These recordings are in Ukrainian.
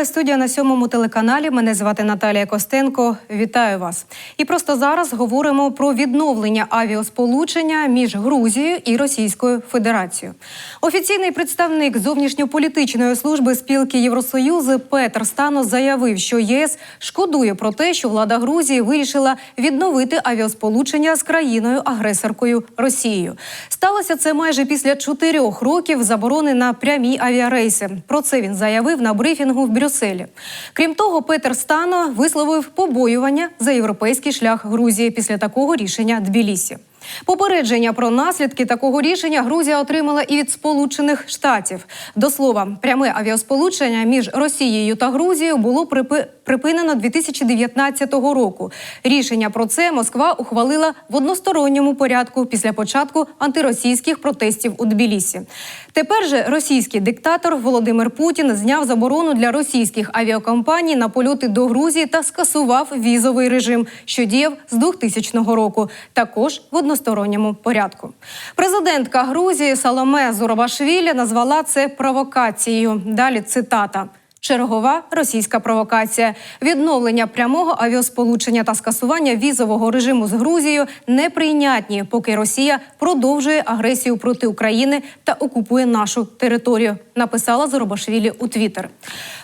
Триває студія на сьомому телеканалі. Мене звати Наталія Костенко. Вітаю вас. І просто зараз говоримо про відновлення авіасполучення між Грузією і Російською Федерацією. Офіційний представник зовнішньополітичної служби спілки Євросоюзу Петр Стано заявив, що ЄС шкодує про те, що влада Грузії вирішила відновити авіасполучення з країною-агресоркою Росією. Сталося це майже після чотирьох років заборони на прямі авіарейси. Про це він заявив на брифінгу в Брюсселі. Крім того, Петер Стано висловив побоювання за європейський шлях Грузії після такого рішення Тбілісі. Попередження про наслідки такого рішення Грузія отримала і від Сполучених Штатів. До слова, пряме авіасполучення між Росією та Грузією було припи- припинено 2019 року. Рішення про це Москва ухвалила в односторонньому порядку після початку антиросійських протестів у Тбілісі. Тепер же російський диктатор Володимир Путін зняв заборону для російських авіакомпаній на польоти до Грузії та скасував візовий режим, що діяв з 2000 року, також в односторонньому порядку. Президентка Грузії Саломе Зурабашвілі назвала це провокацією. Далі цитата. Чергова російська провокація, відновлення прямого авіасполучення та скасування візового режиму з Грузією неприйнятні, поки Росія продовжує агресію проти України та окупує нашу територію. Написала Зоробашвілі у Твіттер.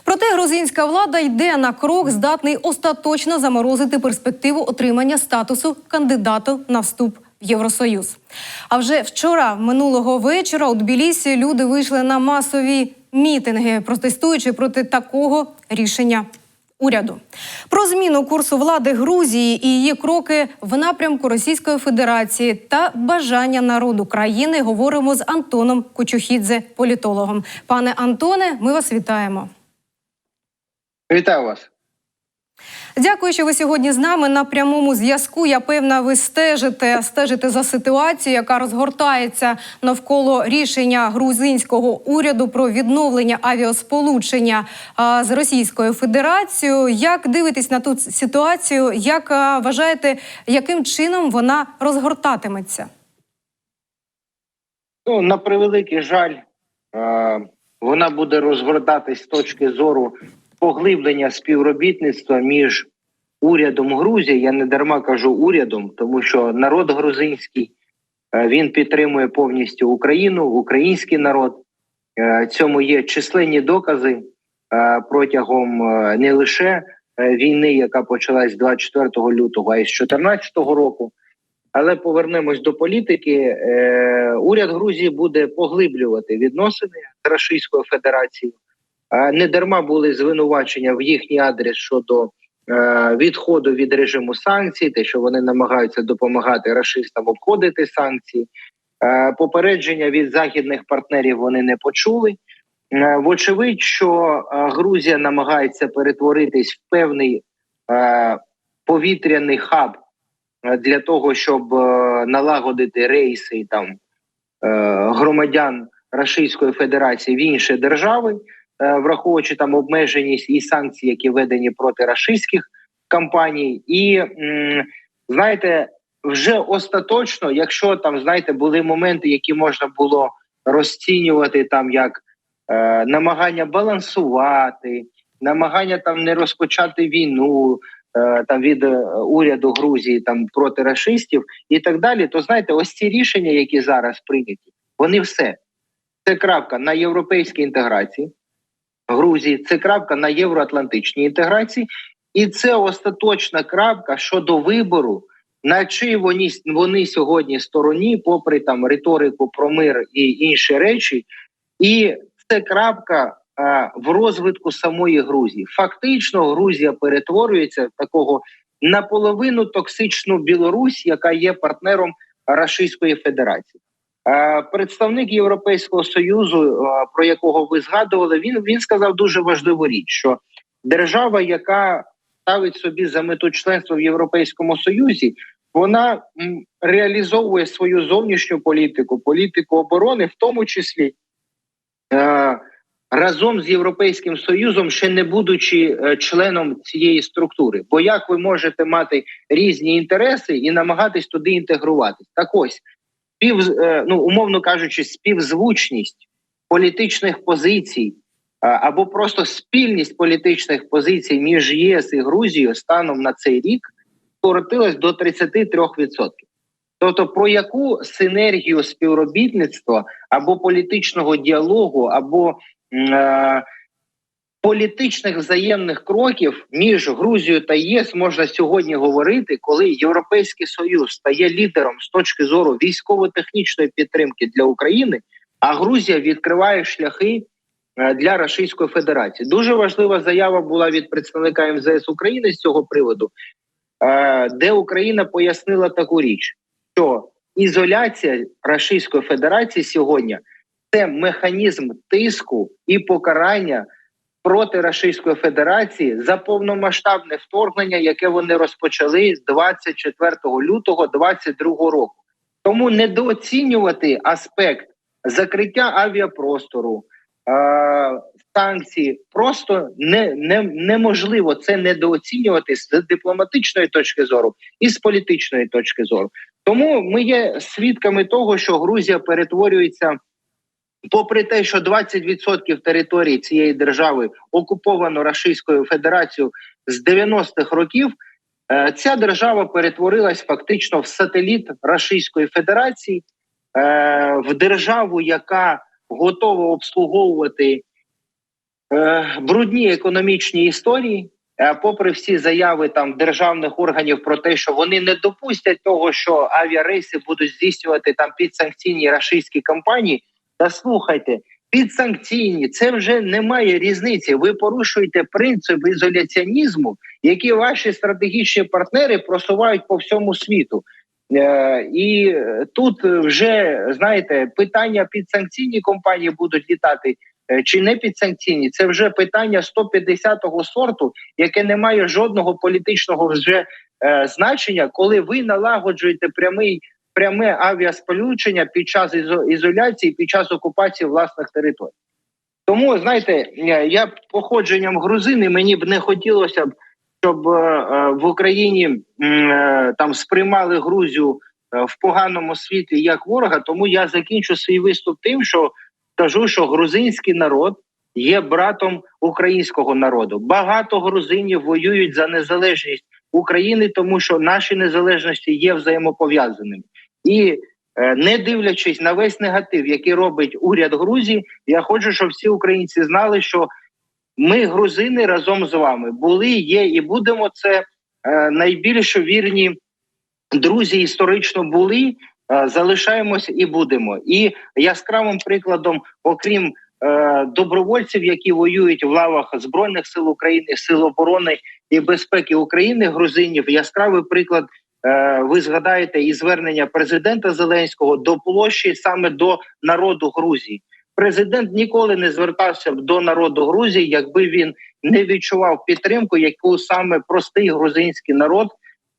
Проте грузинська влада йде на крок, здатний остаточно заморозити перспективу отримання статусу кандидату на вступ Євросоюз. А вже вчора, минулого вечора, у Тбілісі люди вийшли на масові мітинги, протестуючи проти такого рішення. Уряду про зміну курсу влади Грузії і її кроки в напрямку Російської Федерації та бажання народу країни говоримо з Антоном Кучухідзе, політологом. Пане Антоне, ми вас вітаємо. Вітаю вас. Дякую, що ви сьогодні з нами на прямому зв'язку. Я певна, ви стежите, стежите за ситуацією, яка розгортається навколо рішення грузинського уряду про відновлення авіасполучення з Російською Федерацією. Як дивитесь на ту ситуацію? Як вважаєте, яким чином вона розгортатиметься? Ну, на превеликий жаль, вона буде розгортатись з точки зору поглиблення співробітництва між урядом Грузії. Я не дарма кажу урядом, тому що народ грузинський е, він підтримує повністю Україну, український народ. Е, Цьому є численні докази е, протягом не лише війни, яка почалась 24 лютого, а й з 2014 року. Але повернемось до політики. Уряд Грузії буде поглиблювати відносини з Російською Федерацією. Не дарма були звинувачення в їхній адрес щодо е, відходу від режиму санкцій, те, що вони намагаються допомагати рашистам обходити санкції. Е, попередження від західних партнерів вони не почули. Е, вочевидь, що Грузія намагається перетворитись в певний повітряний хаб для того, щоб налагодити рейси там громадян Російської Федерації в інші держави, враховуючи там обмеженість і санкції, які введені проти рашистських компаній, і знаєте, вже остаточно, якщо там знаєте, були моменти, які можна було розцінювати там як е, намагання балансувати, намагання там не розпочати війну. е, Там від е, уряду Грузії там проти рашистів і так далі, то знаєте, ось ці рішення, які зараз прийняті, вони все це крапка на європейській інтеграції Грузії, це крапка на євроатлантичній інтеграції, і це остаточна крапка щодо вибору, на чий вони, вони сьогодні стороні, попри там риторику про мир і інші речі, і це крапка в розвитку самої Грузії. Фактично, Грузія перетворюється в такого наполовину токсичну Білорусь, яка є партнером Російської Федерації. Е, Представник Європейського союзу, е, про якого ви згадували, він він сказав дуже важливу річ, що держава, яка ставить собі за мету членство в Європейському Союзі, вона реалізовує свою зовнішню політику, політику оборони, в тому числі е, разом з Європейським Союзом, ще не будучи членом цієї структури. Бо як ви можете мати різні інтереси і намагатись туди інтегруватись? Так ось спів, е, ну умовно кажучи, співзвучність політичних позицій або просто спільність політичних позицій між ЄС і Грузією станом на цей рік скоротилась до 33%. Тобто, про яку синергію співробітництва або політичного діалогу, або е, політичних взаємних кроків між Грузією та ЄС можна сьогодні говорити, коли Європейський Союз стає лідером з точки зору військово-технічної підтримки для України, а Грузія відкриває шляхи е, для Російської Федерації. Дуже важлива заява була від представника МЗС України з цього приводу, е, де Україна пояснила таку річ, що ізоляція Російської Федерації сьогодні це механізм тиску і покарання проти Російської Федерації за повномасштабне вторгнення, яке вони розпочали з 24 лютого 2022 року. Тому недооцінювати аспект закриття авіапростору, е- санкції просто не, не, неможливо це недооцінювати з дипломатичної точки зору і з політичної точки зору. Тому ми є свідками того, що Грузія перетворюється попри те, що 20% території цієї держави окуповано Російською Федерацією з 90-х років, е, ця держава перетворилась фактично в сателіт Російської Федерації, е, в державу, яка готова обслуговувати е, брудні економічні історії. Попри всі заяви там державних органів про те, що вони не допустять того, що авіарейси будуть здійснювати там підсанкційні рашистські компанії. Та слухайте, підсанкційні це вже немає різниці. Ви порушуєте принцип ізоляціонізму, які ваші стратегічні партнери просувають по всьому світу. Е, і тут вже знаєте, питання підсанкційні компанії будуть літати е, чи не підсанкційні. Це вже питання 150-го сорту, яке не має жодного політичного вже е, значення, коли ви налагоджуєте прямий пряме авіасполучення під час ізо- ізоляції, під час окупації власних територій. Тому знаєте, я- я походженням грузини, мені б не хотілося б, щоб е, е, в Україні е, там сприймали Грузію е, в поганому світлі як ворога. Тому я закінчу свій виступ тим, що кажу, що грузинський народ є братом українського народу. Багато грузинів воюють за незалежність України, тому що наші незалежності є взаємопов'язаними. І е, не дивлячись на весь негатив, який робить уряд Грузії, я хочу, щоб всі українці знали, що ми, грузини, разом з вами були, є і будемо. Це е, найбільш вірні друзі історично були. е, Залишаємося і будемо. І яскравим прикладом, окрім добровольців, які воюють в лавах збройних сил України, сил оборони і безпеки України, грузинів, яскравий приклад ви згадаєте і звернення президента Зеленського до площі саме до народу Грузії. Президент ніколи не звертався до народу Грузії, якби він не відчував підтримку, яку саме простий грузинський народ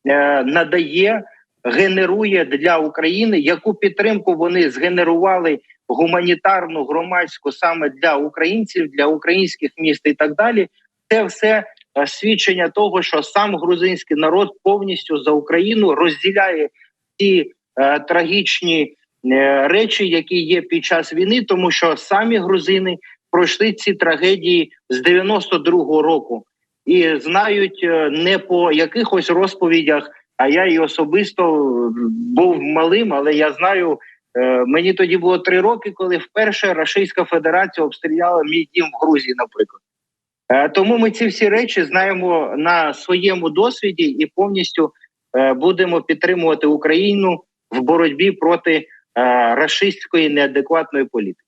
е, надає, генерує для України, яку підтримку вони згенерували гуманітарну громадську саме для українців, для українських міст і так далі. Це все е, свідчення того, що сам грузинський народ повністю за Україну розділяє ті е, трагічні е, речі, які є під час війни, тому що самі грузини пройшли ці трагедії з 92-го року і знають е, не по якихось розповідях. А я і особисто е, був малим, але я знаю. е, Мені тоді було три роки, коли вперше Російська Федерація обстріляла мій дім в Грузії, наприклад. Е, Тому ми ці всі речі знаємо на своєму досвіді і повністю е, будемо підтримувати Україну в боротьбі проти е, рашистської неадекватної політики.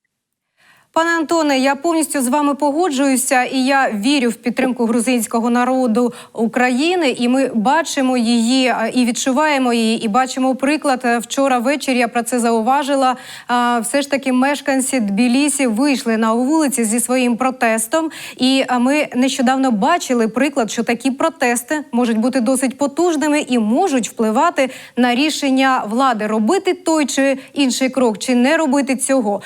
Пане Антоне, я повністю з вами погоджуюся, і я вірю в підтримку грузинського народу України. І ми бачимо її е, і відчуваємо її, і бачимо приклад. Е, Вчора ввечері я про це зауважила. Все ж таки, мешканці Тбілісі вийшли на вулиці зі своїм протестом. І ми нещодавно бачили приклад, що такі протести можуть бути досить потужними і можуть впливати на рішення влади робити той чи інший крок, чи не робити цього.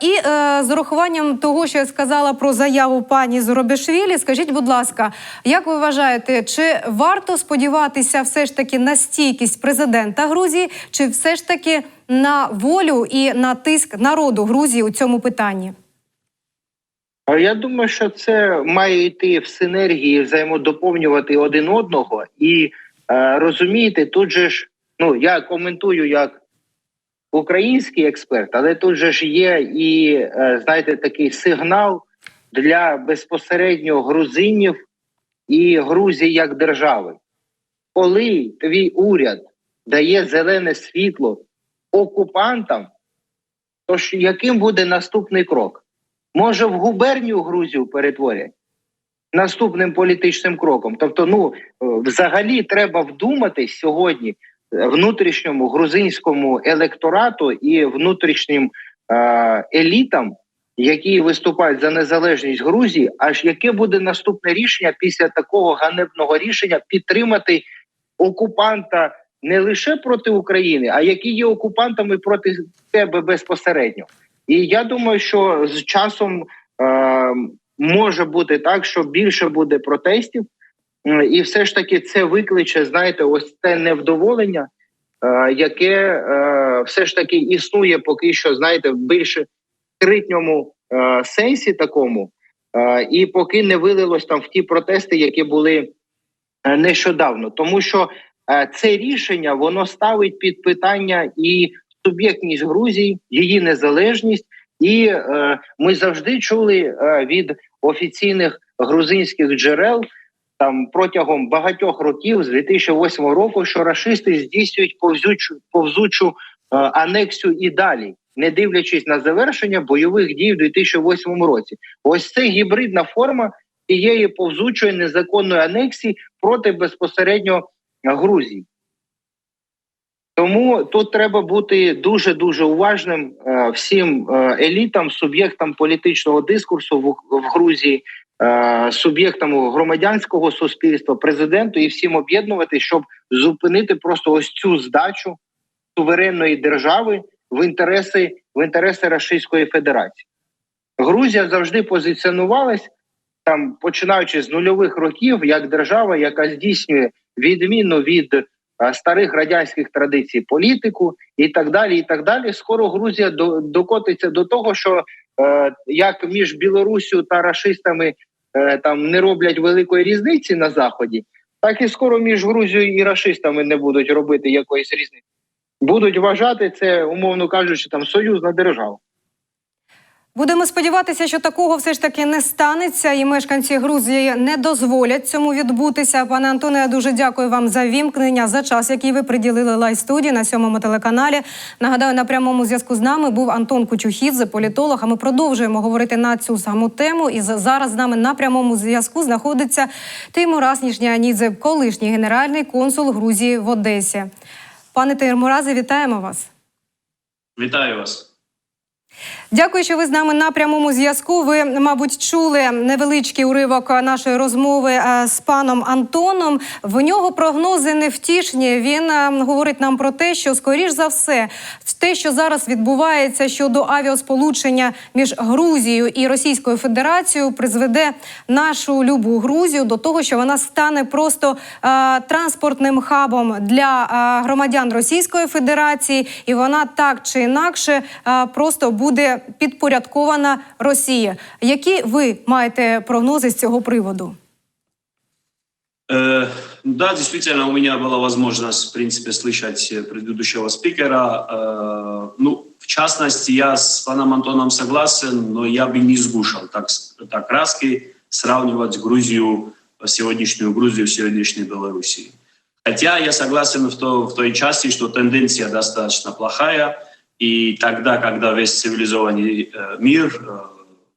І е, з урахуванням того, що я сказала про заяву пані Зоробешвілі, скажіть, будь ласка, як ви вважаєте, чи варто сподіватися все ж таки на стійкість президента Грузії, чи все ж таки на волю і на тиск народу Грузії у цьому питанні? Я думаю, що це має йти в синергії, взаємодоповнювати один одного. І е, розумієте, тут же ж, ну я коментую як український експерт, але тут же ж є і е, знаєте, такий сигнал для безпосередньо грузинів і Грузії як держави. Коли твій уряд дає зелене світло окупантам, то ж яким буде наступний крок? Може, в губернію Грузію перетворять наступним політичним кроком. Тобто, ну е, взагалі треба вдуматись сьогодні внутрішньому грузинському електорату і внутрішнім е, елітам, які виступають за незалежність Грузії. Аж яке буде наступне рішення після такого ганебного рішення підтримати окупанта не лише проти України, а які є окупантами проти тебе безпосередньо. І я думаю, що з часом е, може бути так, що більше буде протестів, і все ж таки це викличе, знаєте, ось це невдоволення, е, яке е, все ж таки існує поки що, знаєте, в більш критньому е, сенсі такому, і поки не вилилось там в ті протести, які були нещодавно, тому що це рішення воно ставить під питання і суб'єктність Грузії, її незалежність, і ми завжди чули від офіційних грузинських джерел там протягом багатьох років з 2008 року, що рашисти здійснюють повзучу повзучу е, анексію і далі, не дивлячись на завершення бойових дій в 2008 році. Ось це гібридна форма тієї повзучої незаконної анексії проти безпосередньо Грузії. Тому тут треба бути дуже дуже уважним е, всім е, елітам, суб'єктам політичного дискурсу в, Грузії, суб'єктам громадянського суспільства, президенту і всім об'єднувати, щоб зупинити просто ось цю здачу суверенної держави в інтереси в інтереси Російської Федерації. Грузія завжди позиціонувалась там, починаючи з нульових років, як держава, яка здійснює відмінно від е, старих радянських традицій політику і так далі. І так далі. Скоро Грузія до, докотиться до того, що е, як між Білорусію та рашистами е, там не роблять великої різниці на заході, так і скоро між Грузією і рашистами не будуть робити якоїсь різниці. Будуть вважати це, умовно кажучи, там союзна держава. Будемо сподіватися, що такого все ж таки не станеться, і мешканці Грузії не дозволять цьому відбутися. Пане Антоне, я дуже дякую вам за вімкнення за час, який ви приділили лайв студії на сьомому телеканалі. Нагадаю, на прямому зв'язку з нами був Антон Кучухідзе, політолог. А ми продовжуємо говорити на цю саму тему. І зараз з нами на прямому зв'язку знаходиться Тимурас Ніжнянідзе, колишній генеральний консул Грузії в Одесі. Пане Тимуразе, вітаємо вас. Вітаю вас. Дякую, що ви з нами на прямому зв'язку. Ви, мабуть, чули невеличкий уривок нашої розмови е, з паном Антоном. В нього прогнози невтішні. Він е, говорить нам про те, що скоріш за все, те, що зараз відбувається щодо авіасполучення між Грузією і Російською Федерацією, призведе нашу любу Грузію до того, що вона стане просто е, транспортним хабом для е, громадян Російської Федерації, і вона так чи інакше е, просто буде підпорядкована Росії. Які ви маєте прогнози з цього приводу? Э, да, действительно, у меня была возможность, в принципе, слышать э, предыдущего спикера. Э, ну, в частности, я с паном Антоном согласен, но я бы не сгушал так, с- так краски сравнивать Грузию, э, сегодняшнюю Грузию, с сегодняшней Белоруссией. Хотя я согласен в, то, в той части, что тенденция достаточно плохая, и тогда, когда весь цивилизованный э, мир, э,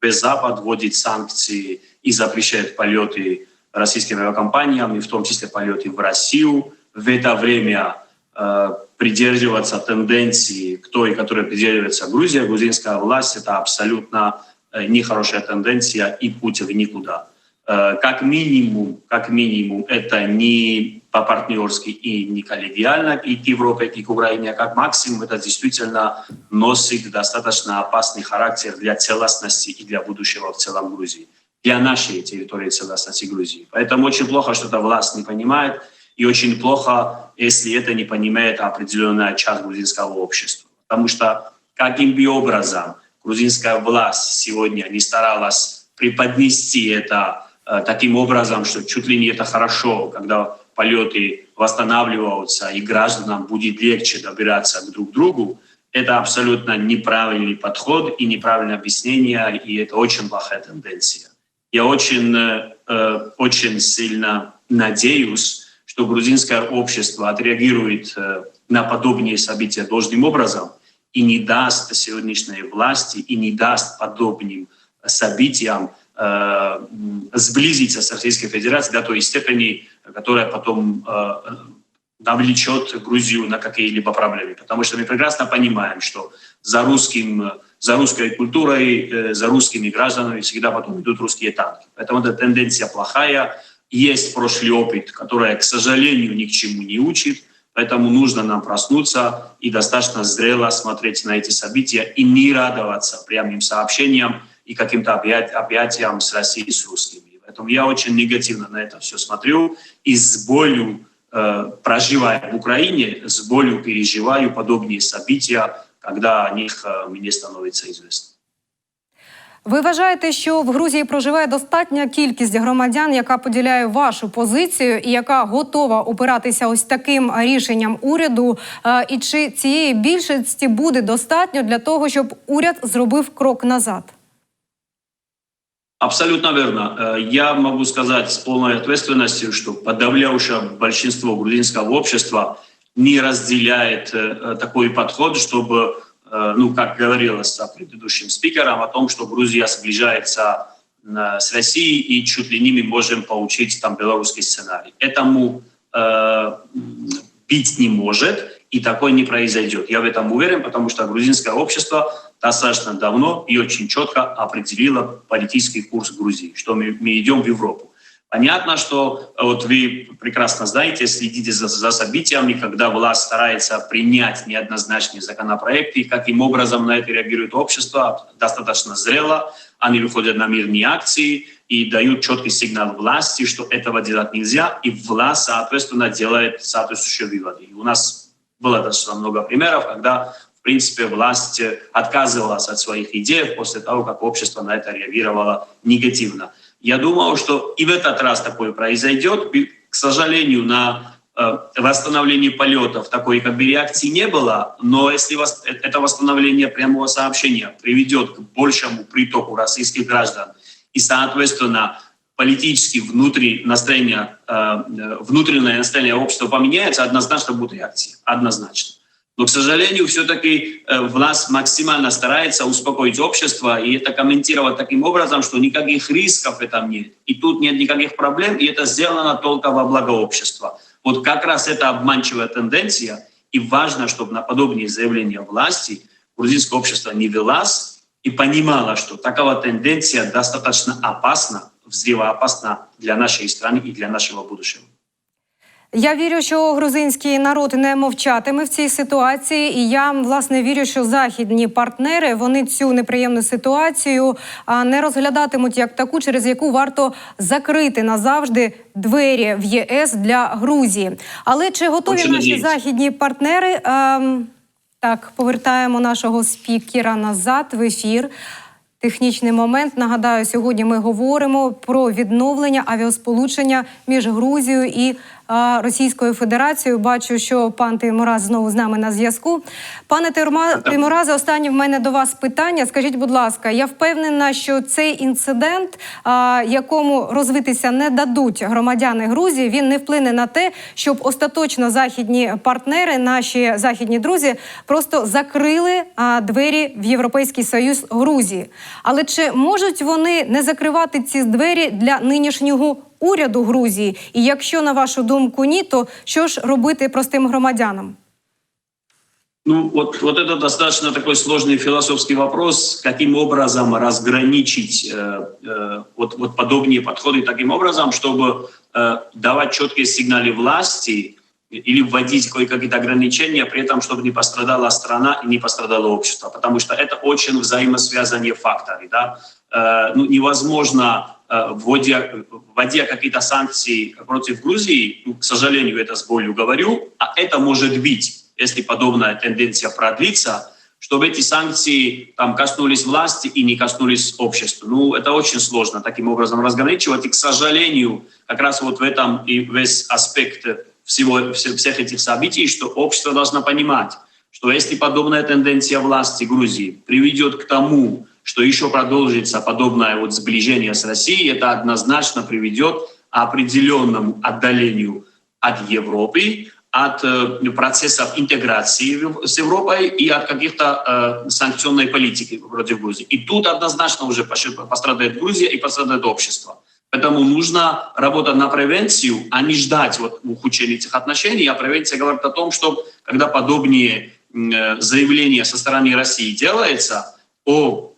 весь Запад вводит санкции и запрещает полеты российским авиакомпаниям, и в том числе полеты в Россию, в это время э, придерживаться тенденции, к той, которой придерживается Грузия, грузинская власть, это абсолютно нехорошая тенденция и путь в никуда. Э, как минимум, как минимум, это не по-партнерски и не коллегиально и к Европе, и к Украине, а как максимум это действительно носит достаточно опасный характер для целостности и для будущего в целом Грузии, для нашей территории целостности Грузии. Поэтому очень плохо, что эта власть не понимает, и очень плохо, если это не понимает определенная часть грузинского общества. Потому что каким бы образом грузинская власть сегодня не старалась преподнести это таким образом, что чуть ли не это хорошо, когда полеты восстанавливаются и гражданам будет легче добираться к друг другу, это абсолютно неправильный подход и неправильное объяснение, и это очень плохая тенденция. Я очень, э, э, очень сильно надеюсь, что грузинское общество отреагирует э, на подобные события должным образом и не даст сегодняшней власти и не даст подобным событиям э, сблизиться с Российской Федерацией до той степени, которая потом э, навлечет Грузию на какие-либо проблемы. Потому что мы прекрасно понимаем, что за, русским, за русской культурой, э, за русскими гражданами всегда потом идут русские танки. Поэтому эта тенденция плохая. Есть прошлый опыт, который, к сожалению, ни к чему не учит. Поэтому нужно нам проснуться и достаточно зрело смотреть на эти события и не радоваться прямым сообщениям и каким-то объят- объятиям с Россией, с русскими. Поэтому я очень негативно на это все смотрю и с болью, э, проживая в Украине, с болью переживаю подобные события, когда о них э, мне становится известно. Ви вважаєте, що в Грузії проживає достатня кількість громадян, яка поділяє вашу позицію і яка готова опиратися ось таким рішенням уряду? Е, І чи цієї більшості буде достатньо для того, щоб уряд зробив крок назад? Абсолютно верно. Э, Я могу сказать с полной ответственностью, что подавляющее большинство грузинского общества не разделяет э, такой подход, чтобы, э, ну, как говорилось предыдущим спикером, о том, что Грузия сближается э, с Россией и чуть ли не мы можем получить там белорусский сценарий. Этому э, м, быть не может, и такое не произойдет. Я в этом уверен, потому что грузинское общество достаточно давно и очень четко определило политический курс Грузии, что мы, мы идем в Европу. Понятно, что э, вот вы прекрасно знаете, следите за, за событиями, когда власть старается принять неоднозначные законопроекты, и каким образом на это реагирует общество, достаточно зрело, они выходят на мирные акции и дают четкий сигнал власти, что этого делать нельзя, и власть, соответственно, делает соответствующие выводы. И у нас было достаточно много примеров, когда, принципе, власть отказывалась от своих идей после того, как общество на это реагировало негативно. Я думаю, что и в этот раз такое произойдет. К сожалению, на э, восстановлении полетов такой как бы реакции не было, но если э- это восстановление прямого сообщения приведет к большему притоку российских граждан и, соответственно, политически внутри настроение, э, внутреннее настроение общества поменяется, однозначно будет реакция. Однозначно. Но, к сожалению, все-таки э, власть максимально старается успокоить общество и это комментировать таким образом, что никаких рисков в этом нет. И тут нет никаких проблем, и это сделано только во благо общества. Вот как раз это обманчивая тенденция, и важно, чтобы на подобные заявления власти грузинское общество не велось и понимало, что такова тенденция достаточно опасна, взрывоопасна для нашей страны и для нашего будущего. Я вірю, що грузинський народ не мовчатиме в цій ситуації, і я власне вірю, що західні партнери вони цю неприємну ситуацію не розглядатимуть як таку, через яку варто закрити назавжди двері в ЄС для Грузії. Але чи готові Очень наші надіюсь. західні партнери? ем, так, повертаємо нашого спікера назад в ефір. Технічний момент. Нагадаю, сьогодні ми говоримо про відновлення авіасполучення між Грузією і Російською Федерацією. Бачу, що пан Тимураз знову з нами на зв'язку. Пане Тимура- Тимуразе, останнє в мене до вас питання. Скажіть, будь ласка, я впевнена, що цей інцидент, якому розвитися не дадуть громадяни Грузії, він не вплине на те, щоб остаточно західні партнери, наші західні друзі, просто закрили двері в Європейський Союз Грузії. Але чи можуть вони не закривати ці двері для нинішнього уряду Грузії? І якщо на вашу думку ні, то що ж робити простим громадянам? Ну, вот, вот это достаточно такой сложный философский вопрос, каким образом разграничить э, э, вот, вот подобные подходы таким образом, чтобы э, давать четкие сигналы власти или вводить кое-какие ограничения, при этом, чтобы не пострадала страна и не пострадало общество, потому что это очень взаимосвязанные факторы. Да? Э, ну, невозможно, э, вводя, вводя какие-то санкции против Грузии, ну, к сожалению, это с болью говорю, а это может быть если подобная тенденция продлится, чтобы эти санкции там коснулись власти и не коснулись общества. Ну, это очень сложно таким образом разграничивать. И, к сожалению, как раз вот в этом и весь аспект всего, все- всех этих событий, что общество должно понимать, что если подобная тенденция власти Грузии приведет к тому, что еще продолжится подобное вот сближение с Россией, это однозначно приведет к определенному отдалению от Европы, от э, процессов интеграции с Европой и от каких-то э, санкционной политики против Грузии. И тут однозначно уже пострадает Грузия и пострадает общество. Поэтому нужно работать на превенцию, а не ждать вот ухудшения этих отношений. А превенция говорит о том, что когда подобные э, заявления со стороны России делается о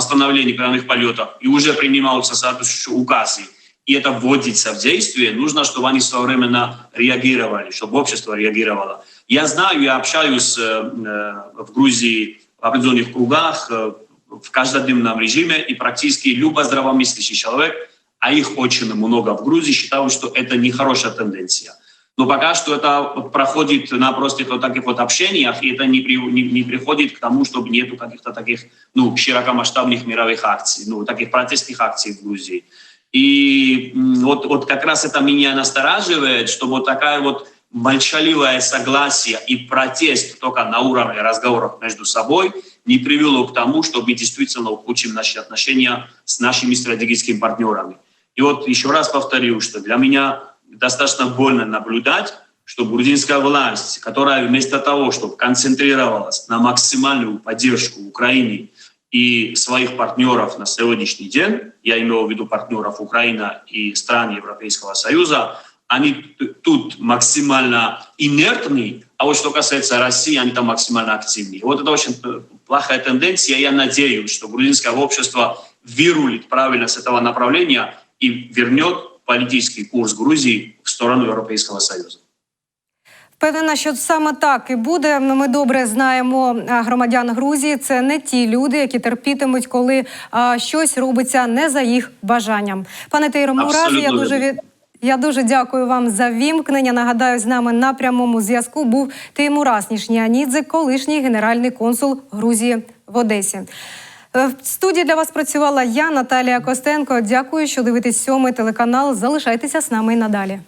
восстановлении прямых полетов и уже принимаются соответствующие указы, и это вводится в действие, нужно, чтобы они своевременно реагировали, чтобы общество реагировало. Я знаю, я общаюсь э, э, в Грузии в определенных кругах, э, в каждодневном режиме, и практически любой здравомыслящий человек, а их очень много в Грузии, считают, что это нехорошая тенденция. Но пока что это проходит на простых вот таких вот общениях, и это не, при- не, не приходит к тому, чтобы нету каких-то таких ну, широкомасштабных мировых акций, ну, таких протестных акций в Грузии. И вот, вот как раз это меня настораживает, что вот такая вот молчаливое согласие и протест только на уровне разговоров между собой не привело к тому, что мы действительно ухудшим наши отношения с нашими стратегическими партнерами. И вот еще раз повторю, что для меня достаточно больно наблюдать, что грузинская власть, которая вместо того, чтобы концентрировалась на максимальную поддержку Украине и своих партнеров на сегодняшний день, я имею в виду партнеров Украина и стран Европейского Союза, они тут максимально инертны, а вот что касается России, они там максимально активны. Вот это очень э, плохая тенденция. Я надеюсь, что грузинское общество вырулит правильно с этого направления и вернет политический курс Грузии в сторону Европейского Союза. Впевнена, що саме так і буде. Ми добре знаємо громадян Грузії. Це не ті люди, які терпітимуть, коли а, щось робиться не за їх бажанням. Пане Тейро Муразі, я дуже від. Я дуже дякую вам за вімкнення. Нагадаю, з нами на прямому зв'язку був Теймурас Нішнянідзе, колишній генеральний консул Грузії в Одесі. Е, В студії для вас працювала я, Наталія Костенко. Дякую, що дивитесь сьомий телеканал. Залишайтеся з нами і надалі.